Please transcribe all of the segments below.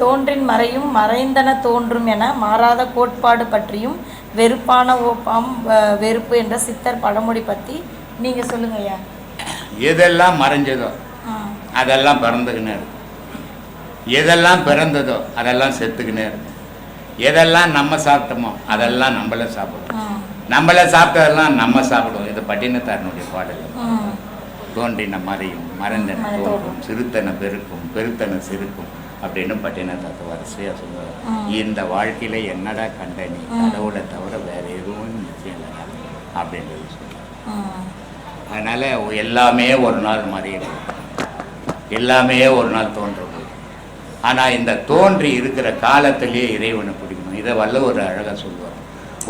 தோன்றின் மறையும் மறைந்தன தோன்றும் என மாறாத கோட்பாடு பற்றியும் வெறுப்பான ஓப்பாம் வெறுப்பு என்ற சித்தர் பழமொழி பற்றி நீங்கள் சொல்லுங்க ஐயா. எதெல்லாம் மறைஞ்சதோ அதெல்லாம் பிறந்துக்கினே எதெல்லாம் பிறந்ததோ அதெல்லாம் செத்துக்கினே எதெல்லாம் நம்ம சாப்பிட்டோமோ அதெல்லாம் நம்மளே சாப்பிடுவோம். நம்மளே சாப்பிட்டதெல்லாம் நம்ம சாப்பிடுவோம். இது பட்டினத்தாரனுடைய பாடல். தோன்றின மறையும் மறைந்தன மறை தோன்றும். சிறுத்தன பெருக்கும் பெருத்தன சிறுக்கும். அப்படின்னு பட்டினத்தாத்த வரிசையா சொல்லுவார். இந்த வாழ்க்கையில என்னடா கண்ட நீ? கடவுளை தவிர வேற எதுவும் நிச்சயம் இல்லைடா அப்படின்றது சொல்லுவார். அதனால எல்லாமே ஒரு நாள் மறையும் எல்லாமே ஒரு நாள் தோன்றும் ஆனால் இந்த தோன்றி இருக்கிற காலத்திலேயே இறைவனை பிடிக்கணும். இதை வல்ல ஒரு அழகாக சொல்லுவார்.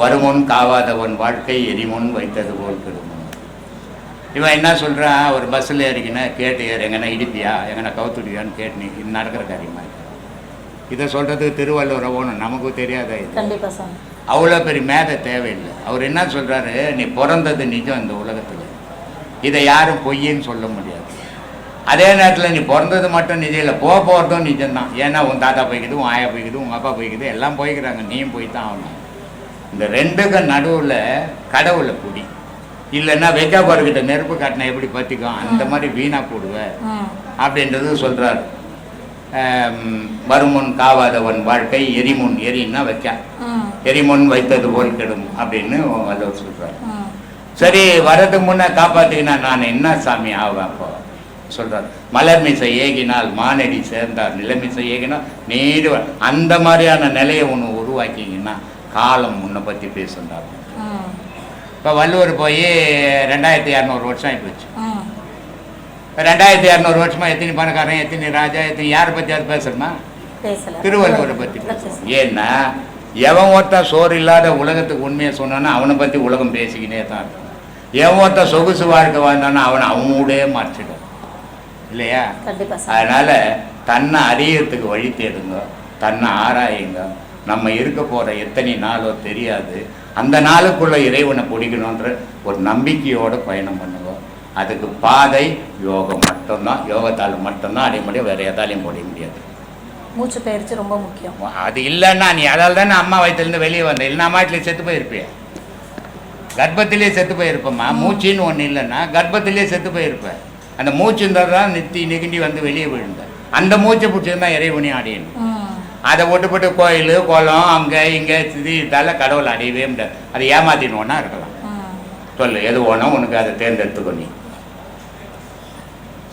வருமுன் காவாதவன் வாழ்க்கை எரிமுன் வைத்தது போல் கெடுமன். இவன் என்ன சொல்கிறான் ஒரு பஸ்ஸில் ஏறிக்கினா கேட்டு ஏறு எங்கன்னா இடிப்பியா? எங்கன்னா கவுத்துடியான்னு கேட்டு இது நடக்கிற காரியமா? இது? சொல்கிறதுக்கு திருவள்ளுவரை ஓணும். நமக்கு தெரியாத இது? அவ்வளோ பெரிய மேதை தேவையில்லை. அவர் என்ன சொல்கிறாரு நீ பிறந்தது நிஜம் இந்த உலகத்தில். இதை யாரும் பொய்ன்னு சொல்ல முடியாது. அதே நேரத்தில் நீ பிறந்தது மட்டும் நிஜம் இல்லை போக போகிறதும் நிஜம்தான். ஏன்னா உன் தாத்தா போய்க்குது உன் ஆயா போய்க்குது உங்கள் அப்பா போய்க்குது எல்லாம் போய்க்கிறாங்க. நீயும் போய் தான் ஆகணும். இந்த ரெண்டுக்கு நடுவில் கடவுளை குடி. இல்லைன்னா வெக்காப்பாருக்கிட்ட நெருப்பு காட்டினா எப்படி பற்றிக்கும் அந்த மாதிரி வீணாக போடுவேன் அப்படின்றது சொல்கிறார் வருமுன் காவாதவன் வாழ்க்கை எரிமுன் எரின்னா வைக்க எரிமுன் வைத்தது போல் கெடும் அப்படின்னு வள்ளுவர் சொல்றாரு. ம் சரி வரதுக்கு முன்னே காப்பாத்திக்கினா நான் என்ன சாமி ஆவேன் அப்போ? சொல்றாரு. மலர் மிசை ஏகினால் மானடி சேர்ந்தார் நிலமிசை ஏகினால் நீடு அந்த மாதிரியான நிலையை ஒன்று உருவாக்கிங்கன்னா காலம் முன்னை பற்றி ம் இப்போ வள்ளுவர் போய் ரெண்டாயிரத்தி இரநூறு வருஷம் ஆகிப்போச்சு ம் ரெண்டாயிரத்தி இரநூறு வருஷமா எத்தனை பணக்காரன் எத்தனை ராஜா எத்தனை யாரை பற்றி பேசுறமா பேசல. திருவள்ளுவரை பற்றி. ஏன்னா எவன் ஒருத்தன் சோறு இல்லாத உலகத்துக்கு உண்மையை சொன்னான்னா அவனை பற்றி உலகம் பேசிக்கினே தான் இருக்கும். எவன் ஒருத்தன் சொகுசு வாழ்க்கை வாழ்ந்தானா அவனை அவனோடே மறைச்சிடும் இல்லையா? அதனால தன்னை அறியறதுக்கு வழி தேடுங்க தன்னை ஆராயுங்க. நம்ம இருக்க போற எத்தனை நாளோ தெரியாது. அந்த நாளுக்குள்ள இறைவனை பிடிக்கணுன்ற ஒரு நம்பிக்கையோட பயணம் பண்ணுங்க. அதுக்கு பாதை யோகம் மட்டும்தான். யோகத்தால் மட்டும்தான் அடைய முடியும். வேற எதாலையும் முடிய முடியாது. மூச்சு பயிற்சி ரொம்ப முக்கியம். அது இல்லைன்னா நீ அதால் தானே அம்மா வயிற்றுலேருந்து வெளியே வந்த. இல்லைன்னா அம்மா வீட்டில் செத்து போயிருப்பிய. கர்ப்பத்திலே செத்து போயிருப்பம்மா. மூச்சின்னு ஒன்று இல்லைன்னா கர்ப்பத்திலே செத்து போயிருப்ப. அந்த மூச்சு இருந்தால் தான் நித்தி நெகிண்டி வந்து வெளியே விழுந்த. அந்த மூச்சை பிடிச்சிருந்தா இறைவனி அடையணும். அதை விட்டுப்பட்டு கோயில் குளம் அங்கே இங்கே இது இதால கடவுள் அடையவே முடியாது. அதை ஏமாத்தினோன்னா இருக்கலாம். சொல்லு எது வேணும் உனக்கு அதை தேர்ந்தெடுத்துக்கோ நீ.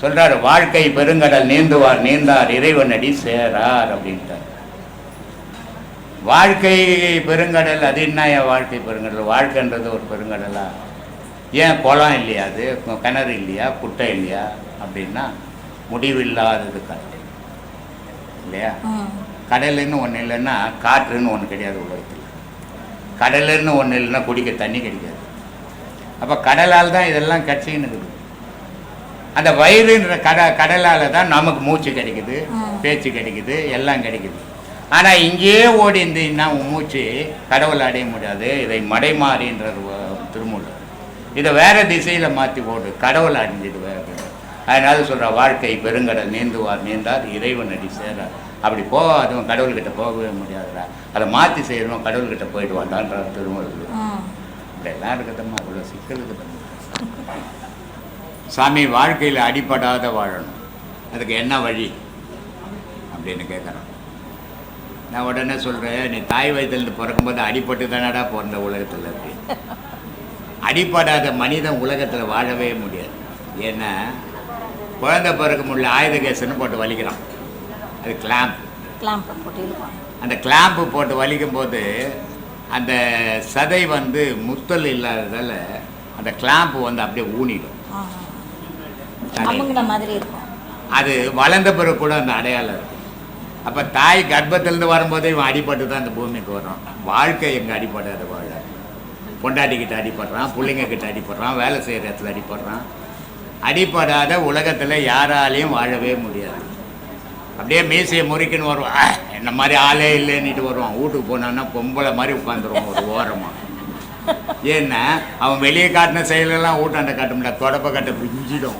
சொல்றாரு வாழ்க்கை பெருங்கடல் நீந்துவார் நீந்தார் இறைவனடி சேரார் அப்படின்ட்டார். வாழ்க்கை பெருங்கடல் அது என்ன என் வாழ்க்கை பெருங்கடல்? வாழ்க்கைன்றது ஒரு பெருங்கடலா? ஏன் குளம் இல்லையா அது? கிணறு இல்லையா? குட்டை இல்லையா? அப்படின்னா முடிவில்லாதது கடல். இல்லையா? கடலுன்னு ஒன்று இல்லைன்னா காற்றுன்னு ஒன்று கிடையாது உலகத்தில். கடலுன்னு ஒன்று இல்லைன்னா குடிக்க தண்ணி கிடைக்காது. அப்போ கடலால் தான் இதெல்லாம் கட்சின்னு இருக்குது. அந்த வயிறுன்ற கட கடலால் தான் நமக்கு மூச்சு கிடைக்குது. பேச்சு கிடைக்குது எல்லாம் கிடைக்குது. ஆனால் இங்கேயே ஓடி இருந்தீங்கன்னா உன் மூச்சு கடவுளை அடைய முடியாது. இதை மடைமாறின்றது வ- திருமூலர். இதை வேற திசையில் மாற்றி போடு. கடவுளை அடைஞ்சிடுவேன் அப்படின்னு. அதனால சொல்கிற வாழ்க்கை பெருங்கடல் நீந்துவார் நீந்தார் இறைவன் அடி சேரார் அப்படி போகாதவன் கடவுள்கிட்ட போகவே முடியாதுடா. அதை மாற்றி செய்யணும் கடவுள்கிட்ட போயிட்டு வாண்டான்ற திருமூலர். ம் இப்படியெல்லாம் இருக்குதம்மா அவ்வளோ சிக்கல் இருக்குது சாமி வாழ்க்கையில் அடிபடாத வாழணும். அதுக்கு என்ன வழி? அப்படின்னு கேட்குறேன் நான் உடனே சொல்கிறேன் நீ தாய் வயதிலிருந்து பிறக்கும்போது அடிபட்டு தானடா பிறந்த உலகத்தில் இருக்கு. அடிபடாத மனிதன் உலகத்தில் வாழவே முடியாது. ஏன்னா குழந்தை பிறக்க முடியல ஆயுத கேசன்னு போட்டு வலிக்கிறான். அது கிளாம்ப் கிளாம்ப் போட்டு அந்த கிளாம்பு போட்டு வலிக்கும் போது அந்த சதை வந்து முத்தல் இல்லாததால அந்த கிளாம்பு வந்து அப்படியே ஊனிடும். அமுங்கின மாதிரி இருக்கும். அது வளர்ந்த பிறகு கூட அந்த அடையாளம் இருக்கும் அப்போ தாய் கர்ப்பத்திலேருந்து வரும்போதே இவன் அடிபட்டு தான் இந்த பூமிக்கு வரான் வாழ்க்கை எங்கே அடிபடாத வாழ பொண்டாட்டிக்கிட்ட அடிபடுறான் பிள்ளைங்க கிட்ட அடிபடுறான் வேலை செய்கிற இடத்துல அடிபடுறான். அடிபடாத உலகத்தில் யாராலையும் வாழவே முடியாது. அப்படியே மீசையை முறிக்குன்னு வருவான். "ஆ, என்ன மாதிரி ஆளே இல்லைன்னுட்டு வருவான். வீட்டுக்கு போனான்னா பொம்பளை மாதிரி உட்காந்துருவான் ஒரு ஓரமாக ஏன்னா அவன் வெளியே காட்டின செயலெல்லாம் ஊட்டாண்ட காட்ட முடியாது தொடப்ப கட்ட பிஞ்சிடும்.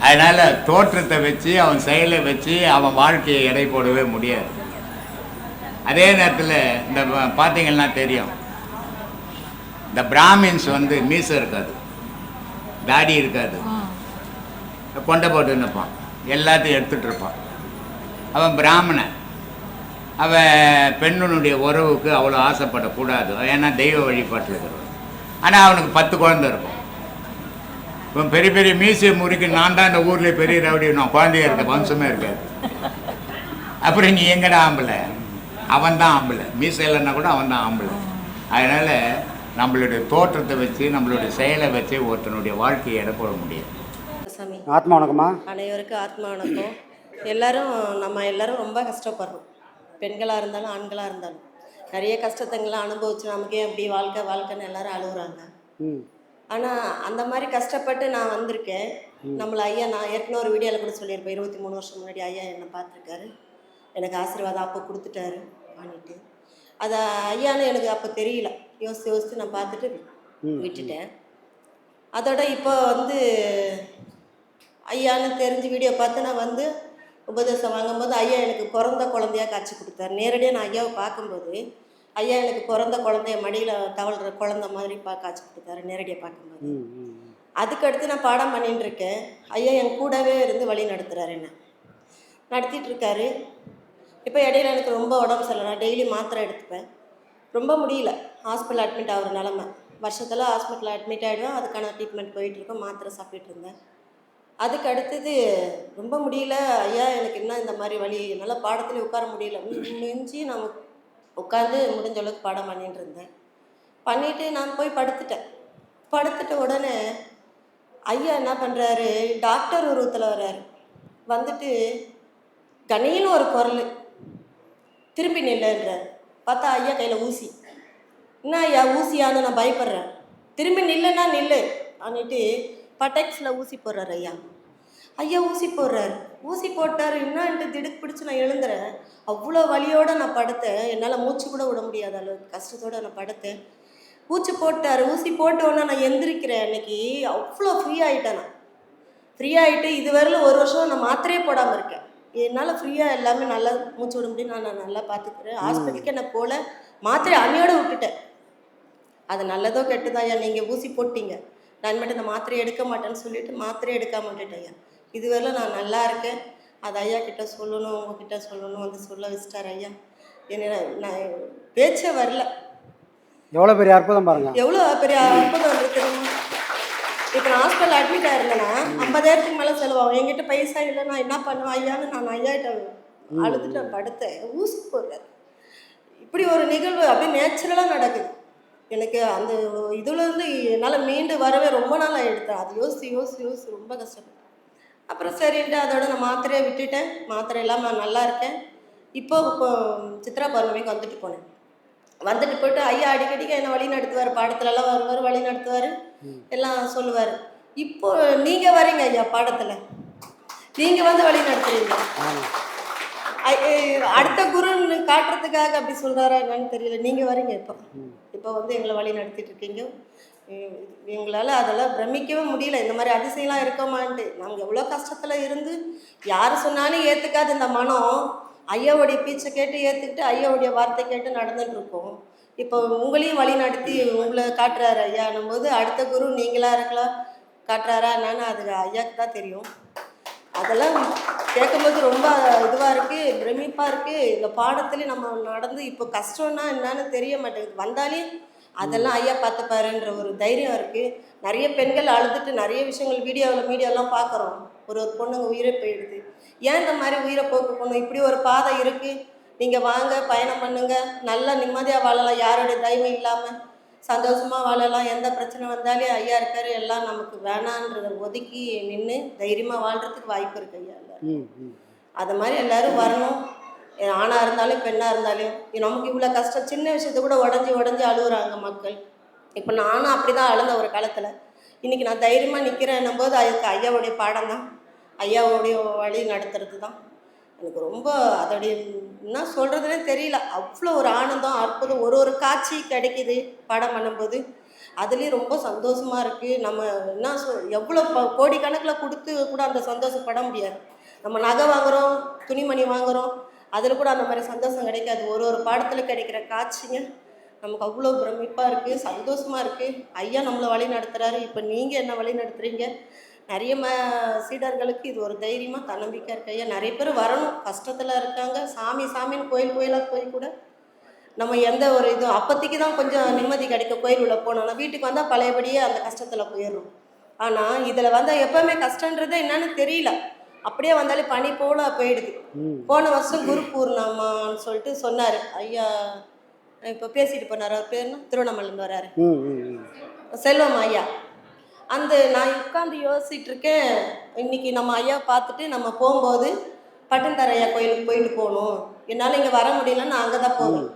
அதனால தோற்றத்தை வச்சு அவன் செயலை வச்சு அவன் வாழ்க்கையை எடை போடவே முடியாது. அதே நேரத்தில் இந்த பார்த்தீங்கன்னா தெரியும். இந்த பிராமின்ஸ் வந்து மீசை இருக்காது. தாடி இருக்காது. கொண்டை போட்டு நிற்பான். எல்லாத்தையும் எடுத்துட்டு இருப்பான். அவன் பிராமணன். அவன் பெண்ணுனுடைய உறவுக்கு அவ்வளோ ஆசைப்படக்கூடாது. ஏன்னா தெய்வ வழிபாட்டில் இருக்கிறவன். ஆனால் அவனுக்கு பத்து குழந்தை இருக்கும். இவன் பெரிய பெரிய மியூசியம் முறிக்கு நான் தான் இந்த ஊரில் பெரிய ரவுடி நான் குழந்தையா இருக்க வம்சமே இருக்காது அப்புறம் நீ எங்கடா ஆம்பளை? அவன் தான் ஆம்பளை. மீசை இல்லைன்னா கூட அவன் தான் ஆம்பளை. அதனால் நம்மளுடைய தோற்றத்தை வச்சு நம்மளுடைய செயலை வச்சு ஒருத்தனுடைய வாழ்க்கையை எடை போட முடியாது சாமி. ஆத்மா வணக்கம்மா. அனைவருக்கும் ஆத்மா வணக்கம். எல்லாரும் நம்ம எல்லாரும் ரொம்ப கஷ்டப்படுறோம். பெண்களாக இருந்தாலும் ஆண்களாக இருந்தாலும். நிறைய கஷ்டத்தங்கள்லாம் அனுபவிச்சு நமக்கே அப்படி வாழ்க்கை வாழ்க்கைன்னு எல்லாரும் அழுகுறாங்க. ம். ஆனால் அந்த மாதிரி கஷ்டப்பட்டு நான் வந்திருக்கேன். நம்மளை ஐயா நான் ஏற்கனவே ஒரு வீடியோவில் கூட சொல்லியிருப்பேன். இருபத்தி மூணு வருஷம் முன்னாடி ஐயா என்னை பார்த்துருக்காரு. எனக்கு ஆசீர்வாதம் அப்போ கொடுத்துட்டாரு பண்ணிட்டு அதை ஐயான்னு எனக்கு அப்போ தெரியல. யோசித்து யோசித்து நான் பார்த்துட்டு விட்டுட்டேன். அதோட இப்போ வந்து ஐயான்னு தெரிஞ்சு வீடியோ பார்த்து நான் வந்து உபதேசம் வாங்கும்போது ஐயா எனக்கு பிறந்த குழந்தையா காட்சி கொடுத்தாரு. நேரடியாக நான் ஐயாவை பார்க்கும்போது ஐயா எனக்கு பிறந்த குழந்தைய மடியில் தவழ்கிற குழந்தை மாதிரி பா காட்சி கொடுத்தாரு நேரடியாக பார்க்கும்போது அதுக்கடுத்து நான் பாடம் பண்ணிட்டு இருக்கேன் ஐயா என் கூடவே இருந்து வழி நடத்துகிறாரு என்ன. நடத்திட்டு இருக்காரு இப்போ இடையில எனக்கு ரொம்ப உடம்பு சரியில்லை. நான் டெய்லி மாத்திரை எடுத்துப்பேன். ரொம்ப முடியல. ஹாஸ்பிட்டல் அட்மிட் ஆகிற நிலமை. வருஷத்தில் ஹாஸ்பிட்டலில் அட்மிட் ஆகிடுவேன் அதுக்கான ட்ரீட்மெண்ட் போயிட்டு இருக்கோம் மாத்திரை சாப்பிட்டுட்டு இருந்தேன் அதுக்கு அடுத்தது ரொம்ப முடியல. ஐயா எனக்கு என்ன இந்த மாதிரி வழி என்னால் பாடத்துல உட்கார முடியல. மிஞ்சி நான் உட்காந்து முடிஞ்ச அளவுக்கு பாடம் பண்ணிட்டு இருந்தேன். பண்ணிட்டு நான் போய் படுத்துட்டேன். படுத்துட்ட உடனே ஐயா என்ன பண்ணுறாரு டாக்டர் உருவத்தில் வர்றாரு. வந்துட்டு கணீன்னு ஒரு குரல். திரும்பி நில்லுன்றார். பார்த்தா ஐயா கையில் ஊசி. என்ன ஐயா ஊசியான்னு நான் பயப்படுறேன். திரும்பி நில்லுன்னா நில்லு அப்படின்ட்டு பட்டெக்ஸில் ஊசி போடுறாரு ஐயா. ஐயா ஊசி போடுறாரு. ஊசி போட்டார். என்னன்ட்டு திடுக்கு பிடிச்சி நான் எழுந்துறேன். அவ்வளோ வலியோடு நான் படுத்தேன். என்னால் மூச்சு கூட விட முடியாத. அளவுக்கு கஷ்டத்தோட நான் படுத்தேன். ஊசி போட்டார். ஊசி போட்ட உடனே நான் எந்திரிக்கிறேன். அன்னைக்கு அவ்வளோ ஃப்ரீ ஆகிட்டேன் நான். ஃப்ரீ ஆகிட்டு இதுவரையிலும் ஒரு வருஷம் நான் மாத்திரையே போடாமல் இருக்கேன். என்னால் ஃப்ரீயாக எல்லாமே நல்லா மூச்சு விட முடியும். நான் நான் நல்லா பார்த்துக்கிறேன் ஹாஸ்பிட்டலுக்கே நான் போகல மாத்திரை அணியோடு விட்டுட்டேன். அது நல்லதோ கெட்டதா ஐயா நீங்கள் ஊசி போட்டீங்க. நான் மட்டும் இந்த மாத்திரை எடுக்க மாட்டேன்னு சொல்லிட்டு மாத்திரை எடுக்காம விட்டுட்டேன் ஐயா. இதுவரையிலும் நான் நல்லா இருக்கேன். அது ஐயா கிட்ட சொல்லணும் உங்ககிட்ட சொல்லணும் வந்து சொல்ல வச்சிட்டார் ஐயா. என்ன நான் பேச்சே வரல. எவ்வளோ பெரிய அற்புதம் பாருங்க. எவ்வளோ பெரிய அற்புதம் இருக்கு தெரியுமா? இப்போ நான் ஹாஸ்பிட்டல் அட்மிட் ஆயிருந்தேன்னா ஐம்பதாயிரத்துக்கு மேலே செலவாகும். என்கிட்ட பைசா இல்லை நான் என்ன பண்ணுவேன் ஐயான்னு நான் ஐயாட்ட அழுதுட்டு படுத்தேன். ஊசி போடுறேன். இப்படி ஒரு நிகழ்வு அப்படியே நேச்சுரலாக நடக்குது. எனக்கு அந்த இதுலேருந்து என்னால் மீண்டு வரவே ரொம்ப நாள் ஆகிடுது அது யோசிச்சு யோசிச்சு யோசிச்சு ரொம்ப கஷ்டப்பட்டேன். அப்புறம் சரின்ட்டு அதோட நான் மாத்திரையை விட்டுட்டேன். மாத்திரை இல்லாமல் நல்லா இருக்கேன். இப்போ இப்போ சித்ரா பௌர்ணமிக்கு வந்துட்டு போனேன். வந்துட்டு போயிட்டு ஐயா அடிக்கடிக்கு என்ன வழி நடத்துவார். பாடத்துலலாம் வருவார் வழி நடத்துவார். எல்லாம் சொல்லுவார். இப்போ நீங்கள் வரீங்க ஐயா பாடத்தில். நீங்கள் வந்து வழி நடத்துறீங்க. அடுத்த குருன்னு காட்டுறதுக்காக அப்படி சொல்கிறாரா என்னன்னு தெரியல. நீங்கள் வரீங்க இப்போ. இப்போ வந்து எங்களை வழி நடத்திட்டு இருக்கீங்க. எங்களால் அதெல்லாம் பிரமிக்கவே முடியல. இந்த மாதிரி அதிசயம்லாம் இருக்கோமான்ட்டு. நாங்கள் எவ்வளோ கஷ்டத்தில் இருந்து யார் சொன்னாலும் ஏற்றுக்காது இந்த மனம். ஐயாவுடைய பீச்சை கேட்டு ஏற்றுக்கிட்டு ஐயாவுடைய வார்த்தை கேட்டு நடந்துட்டு இருக்கோம் இப்போ உங்களையும் வழி நடத்தி உங்களை காட்டுறாரு ஐயானும் போது அடுத்த குரு நீங்களாக இருக்கலாம் காட்டுறாரா என்னன்னு அது ஐயாவுக்கு தான் தெரியும். அதெல்லாம் கேட்கும்போது ரொம்ப இதுவாக இருக்குது பிரமிப்பாக இருக்குது இந்த பாடத்துலேயும் நம்ம நடந்து இப்போ கஷ்டம்னா என்னன்னு தெரிய மாட்டேங்குது. வந்தாலே அதெல்லாம் ஐயா பார்த்துப்பாருன்ற ஒரு தைரியம் இருக்குது நிறைய பெண்கள் அழுதுட்டு நிறைய விஷயங்கள் வீடியோவில் மீடியாலாம் பார்க்குறோம். ஒரு ஒரு பொண்ணுங்க உயிரை போயிடுது. ஏன் இந்த மாதிரி உயிரை போக்கு பொண்ணு இப்படி ஒரு பாதை இருக்குது நீங்கள் வாங்க பயணம் பண்ணுங்க. நல்லா நிம்மதியாக வாழலாம். யாருடைய தயவும் இல்லாமல் சந்தோஷமாக வாழலாம். எந்த பிரச்சனை வந்தாலும் ஐயா இருக்காரு. எல்லாம் நமக்கு வேணான்றதை ஒதுக்கி நின்று தைரியமாக வாழ்கிறதுக்கு வாய்ப்பு இருக்கு ஐயா. அது மாதிரி எல்லாரும் வரணும். ஆணாக இருந்தாலும் பெண்ணாக இருந்தாலும் நமக்கு இவ்வளோ கஷ்டம் சின்ன விஷயத்தை கூட உடஞ்சி உடஞ்சி அழுகுறாங்க மக்கள். இப்போ நானும் அப்படி தான் அழுந்த ஒரு காலத்தில். இன்றைக்கி நான் தைரியமாக நிற்கிறேன்னும் போது அதுக்கு ஐயாவுடைய பாடம் தான் ஐயாவுடைய வழி நடத்துறது தான் எனக்கு ரொம்ப அதோடைய என்ன சொல்கிறதுனே தெரியல. அவ்வளோ ஒரு ஆனந்தம் அற்புதம் ஒரு ஒரு காட்சி கிடைக்கிது படம் பண்ணும்போது. அதுலேயும் ரொம்ப சந்தோஷமாக இருக்குது நம்ம என்ன சொல் எவ்வளோ ப- கோடிக்கணக்கில் கொடுத்து கூட அந்த சந்தோஷப்பட முடியாது. நம்ம நகை வாங்குகிறோம் துணிமணி வாங்குகிறோம் அதில் கூட அந்த மாதிரி சந்தோஷம் கிடைக்காது. ஒரு ஒரு பாடத்தில் கிடைக்கிற காட்சிங்க நமக்கு அவ்வளோ பிரமிப்பாக இருக்குது சந்தோஷமாக இருக்குது ஐயா நம்மளை வழி நடத்துகிறாரு இப்போ நீங்கள் என்ன வழி நடத்துகிறீங்க நிறைய ம சீடர்களுக்கு இது ஒரு தைரியமாக தன்னம்பிக்கை இருக்கு ஐயா. நிறைய பேர் வரணும். கஷ்டத்தில் இருக்காங்க. சாமி சாமின்னு கோயில் கோயிலாக போய் கூட நம்ம எந்த ஒரு இதுவும் அப்போதைக்கு தான் கொஞ்சம் நிம்மதி கிடைக்கும் கோயில் உள்ள போனோம்னா வீட்டுக்கு வந்தால் பழையபடியே அந்த கஷ்டத்தில் போயிடுறோம். ஆனால் இதில் வந்தால் எப்போவுமே கஷ்டன்றதே என்னன்னு தெரியல. அப்படியே வந்தாலே பனி போல போயிடுது. போன வருஷம் குரு பூர்ணமான்னு சொல்லிட்டு சொன்னார். ஐயா இப்போ பேசிட்டு போனார். அவர் பேர் என்ன? திருவண்ணாமலேருந்து வராரு. செல்வம் ஐயா. அந்த நான் உட்காந்து யோசிச்சுட்டு இருக்கேன். இன்னைக்கு நம்ம ஐயா பார்த்துட்டு நம்ம போகும்போது பட்டன்தர ஐயா கோயிலுக்கு போயிட்டு போகணும். என்னால் இங்கே வர முடியல நான் அங்கே தான் போவேன்.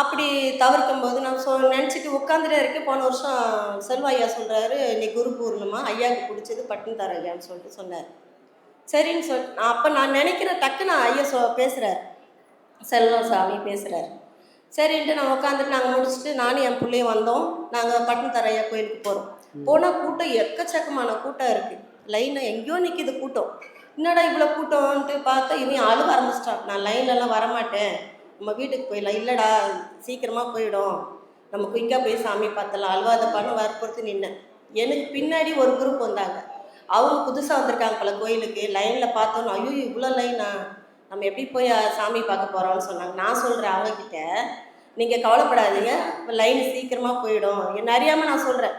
அப்படி தவிர்க்கும் போது நான் சொ நினச்சிட்டு உட்காந்துட்டே இருக்கேன். போன வருஷம் செல்வ ஐயா சொல்கிறாரு இன்னைக்கு குரு பூர்ணிமா ஐயாவுக்கு பிடிச்சது பட்டன்தர ஐயான்னு சொல்லிட்டு சொன்னார். சரின்னு சொல் அப்போ நான் நினைக்கிறேன் டக்கு நான் ஐயா சொ பேசுகிறார் செல்வம் சாமி பேசுகிறார் சரின்ட்டு நான் உட்காந்துட்டு நாங்கள் முடிச்சுட்டு நானும் என் பிள்ளையும் வந்தோம். நாங்கள் பட்டன்தர ஐயா கோயிலுக்கு போகிறோம் போனால் கூட்டம் எக்கச்சக்கமான கூட்டம் இருக்குது லைனில் எங்கேயோ நிற்கிது கூட்டம். என்னடா இவ்வளோ கூட்டம்ன்ட்டு பார்த்தா இனி அழுவ ஆரம்பிச்சிட்டான். நான் லைன்லலாம் வரமாட்டேன். நம்ம வீட்டுக்கு போயிடலாம் இல்லைடா சீக்கிரமாக போயிடும். நம்ம குயிக்காக போய் சாமி பார்த்தலாம் அழுவாதப்பான்னு வற்புறுத்தி நின்னேன். எனக்கு பின்னாடி ஒரு குரூப் வந்தாங்க. அவங்க புதுசாக வந்திருக்காங்க போல கோயிலுக்கு லைனில் பார்த்தோன்னு ஐயோ இவ்வளோ லைனா நம்ம எப்படி போய் சாமி பார்க்க போகிறோம்னு சொன்னாங்க. நான் சொல்கிறேன் அவங்கக்கிட்ட நீங்கள் கவலைப்படாதீங்க. லைன் சீக்கிரமாக போயிடும். என்ன அறியாமல் நான் சொல்கிறேன்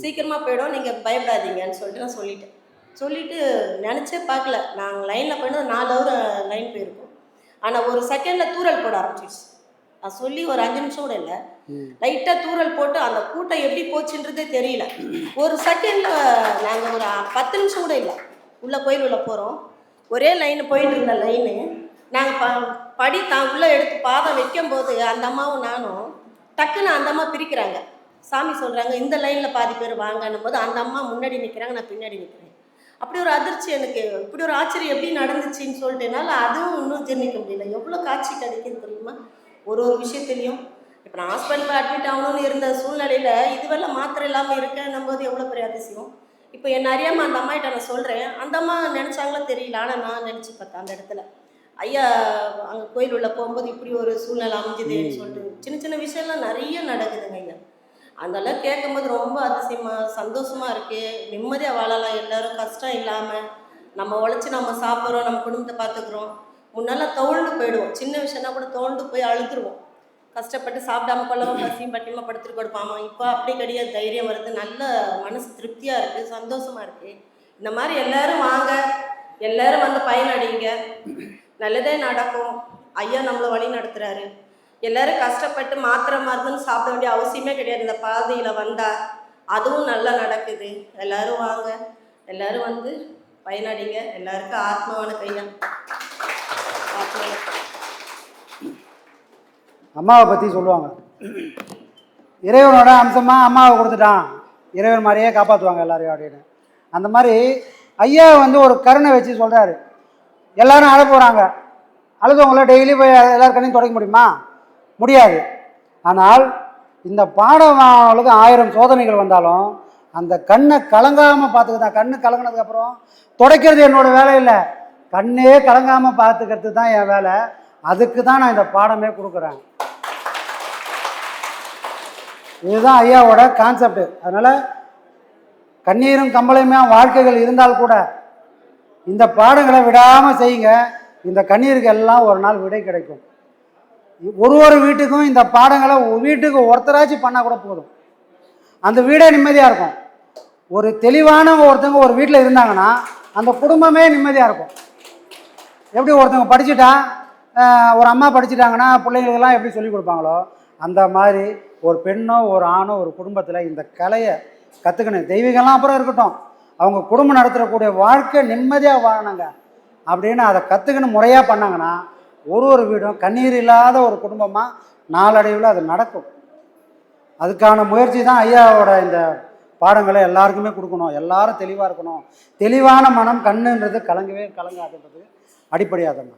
சீக்கிரமாக போயிடும். நீங்கள் பயப்படாதீங்கன்னு சொல்லிட்டு நான் சொல்லிட்டேன். சொல்லிட்டு நினச்சே பார்க்கல. நாங்கள் லைனில் போயிட்டு நாலு ஹவர் லைன் போயிருக்கோம். ஆனால் ஒரு செகண்டில் தூரல் போட ஆரம்பிச்சிடுச்சு நான் சொல்லி ஒரு அஞ்சு நிமிஷம் கூட இல்லை. லைட்டாக தூரல் போட்டு அந்த கூட்டம் எப்படி போச்சுன்றதே தெரியல. ஒரு செகண்டில் நாங்கள் ஒரு பத்து நிமிஷம் கூட இல்லை. உள்ளே கோயில் உள்ள போகிறோம் ஒரே லைன் போயிட்டு இருந்த லைனு நாங்கள் ப படி தான் உள்ளே எடுத்து பாதம் வைக்கும்போது அந்த அம்மாவும் நானும் டக்குன்னு அந்த அம்மா பிரிக்கிறாங்க. சாமி சொல்கிறாங்க இந்த லைனில் பாதி பேர் வாங்கன்னும் போது அந்த அம்மா முன்னாடி நிற்கிறாங்க நான் பின்னாடி நிற்கிறேன் அப்படி ஒரு அதிர்ச்சி எனக்கு. இப்படி ஒரு ஆச்சரியம் எப்படி நடந்துச்சுன்னு சொல்லிட்டு என்னால் அதுவும் இன்னும் ஜெர்ணிக்க முடியல. எவ்வளோ காட்சி கிடைக்குது தெரியுமா? ஒரு ஒரு விஷயத்துலையும். இப்போ நான் ஹாஸ்பிட்டலில் அட்மிட் ஆகணும்னு இருந்த சூழ்நிலையில் இதுவெல்லாம் மாத்திரை இல்லாமல் இருக்கேன்னும் போது எவ்வளோ பெரிய அதிசயம். இப்போ என்ன அறியாமல் அந்த அம்மாகிட்ட நான் சொல்கிறேன் அந்த அம்மா நினச்சாங்களோ தெரியல. ஆனால் நான் நினச்சி பார்த்தேன் அந்த இடத்துல. ஐயா அங்கே கோயில் உள்ள போகும்போது இப்படி ஒரு சூழ்நிலை அமைஞ்சுதேன்னு சொல்லிட்டு சின்ன சின்ன விஷயம்லாம் நிறைய நடக்குதுங்க ஐயா. அதெல்லாம் கேட்கும்போது ரொம்ப அதிசயமாக சந்தோஷமாக இருக்கு. நிம்மதியாக வாழலாம். எல்லாரும் கஷ்டம் இல்லாமல் நம்ம உழைச்சி நம்ம சாப்பிட்றோம் நம்ம குடும்பத்தை பார்த்துக்குறோம். முன்னெல்லாம் தோழ்ந்து போயிடுவோம். சின்ன விஷயம்னா கூட தோழ்ந்து போய் அழுதுருவோம். கஷ்டப்பட்டு சாப்பிடாம கொள்ளவும் பசியும் பட்டியமாக படுத்துட்டு கொடுப்பாமா. இப்போ அப்படி கிடையாது. தைரியம் வருது. நல்ல மனசு திருப்தியாக இருக்குது சந்தோஷமாக இருக்குது இந்த மாதிரி எல்லாரும் வாங்க. எல்லாரும் வந்து பயனடைங்க. நல்லதே நடக்கும். ஐயா நம்மளை வழி நடத்துகிறாரு எல்லாரும் கஷ்டப்பட்டு மாத்திரை மருந்துன்னு சாப்பிட வேண்டிய அவசியமே கிடையாது. இந்த பாதையில் வந்தால் அதுவும் நல்லா நடக்குது. எல்லாரும் வாங்க. எல்லாரும் வந்து பயனடைங்க. எல்லாருக்கும் ஆத்மாவான கையா அம்மாவை பற்றி சொல்லுவாங்க. இறைவனோட அம்சமாக அம்மாவை கொடுத்துட்டான். இறைவன் மாதிரியே காப்பாற்றுவாங்க எல்லாரையும் அப்படின்னு. அந்த மாதிரி ஐயா வந்து ஒரு கருணை வச்சு சொல்கிறாரு எல்லாரும் அழ போகிறாங்க அழுதவங்கள டெய்லி போய் எல்லார் கண்ணையும் தொடக்க முடியுமா? முடியாது. ஆனால் இந்த பாடமானவர்களுக்கு ஆயிரம் சோதனைகள் வந்தாலும் அந்த கண்ணை கலங்காமல் பார்த்துக்கிட்டான் கண்ணு கலங்கினதுக்கப்புறம் துடைக்கிறது என்னோட வேலை இல்லை. கண்ணே கலங்காமல் பார்த்துக்கிறது தான் என் வேலை. அதுக்கு தான் நான் இந்த பாடமே கொடுக்குறேன். இதுதான் ஐயாவோட கான்செப்ட் அதனால் கண்ணீரும் கம்பளையுமே வாழ்க்கைகள் இருந்தால் கூட இந்த பாடங்களை விடாமல் செய்யுங்க. இந்த கண்ணீருக்கு எல்லாம் ஒரு நாள் விடை கிடைக்கும். ஒரு ஒரு வீட்டுக்கும் இந்த பாடங்களை வீட்டுக்கு ஒருத்தராச்சும் பண்ணால் கூட போதும். அந்த வீடே நிம்மதியாக இருக்கும். ஒரு தெளிவான ஒருத்தவங்க ஒரு வீட்டில் இருந்தாங்கன்னா அந்த குடும்பமே நிம்மதியாக இருக்கும். எப்படி ஒருத்தவங்க படிச்சுட்டா ஒரு அம்மா படிச்சுட்டாங்கன்னா பிள்ளைங்களுக்கெல்லாம் எப்படி சொல்லிக் கொடுப்பாங்களோ அந்த மாதிரி ஒரு பெண்ணோ ஒரு ஆணோ ஒரு குடும்பத்தில் இந்த கலையை கற்றுக்கணும் தெய்வீகம்லாம் அப்புறம் இருக்கட்டும். அவங்க குடும்பம் நடத்துகிறக்கூடிய வாழ்க்கை நிம்மதியாக வாழணுங்க. அப்படின்னு அதை கற்றுக்கணும் முறையாக பண்ணாங்கன்னா ஒரு ஒரு வீடும் கண்ணீர் இல்லாத ஒரு குடும்பமாக நாளடைவில் அது நடக்கும். அதுக்கான முயற்சி தான் ஐயாவோட இந்த பாடங்களை எல்லாருக்குமே கொடுக்கணும். எல்லாரும் தெளிவாக இருக்கணும். தெளிவான மனம் கண்ணுன்றது கலங்கவே கலங்காதுன்றது அடிப்படையாதம்மா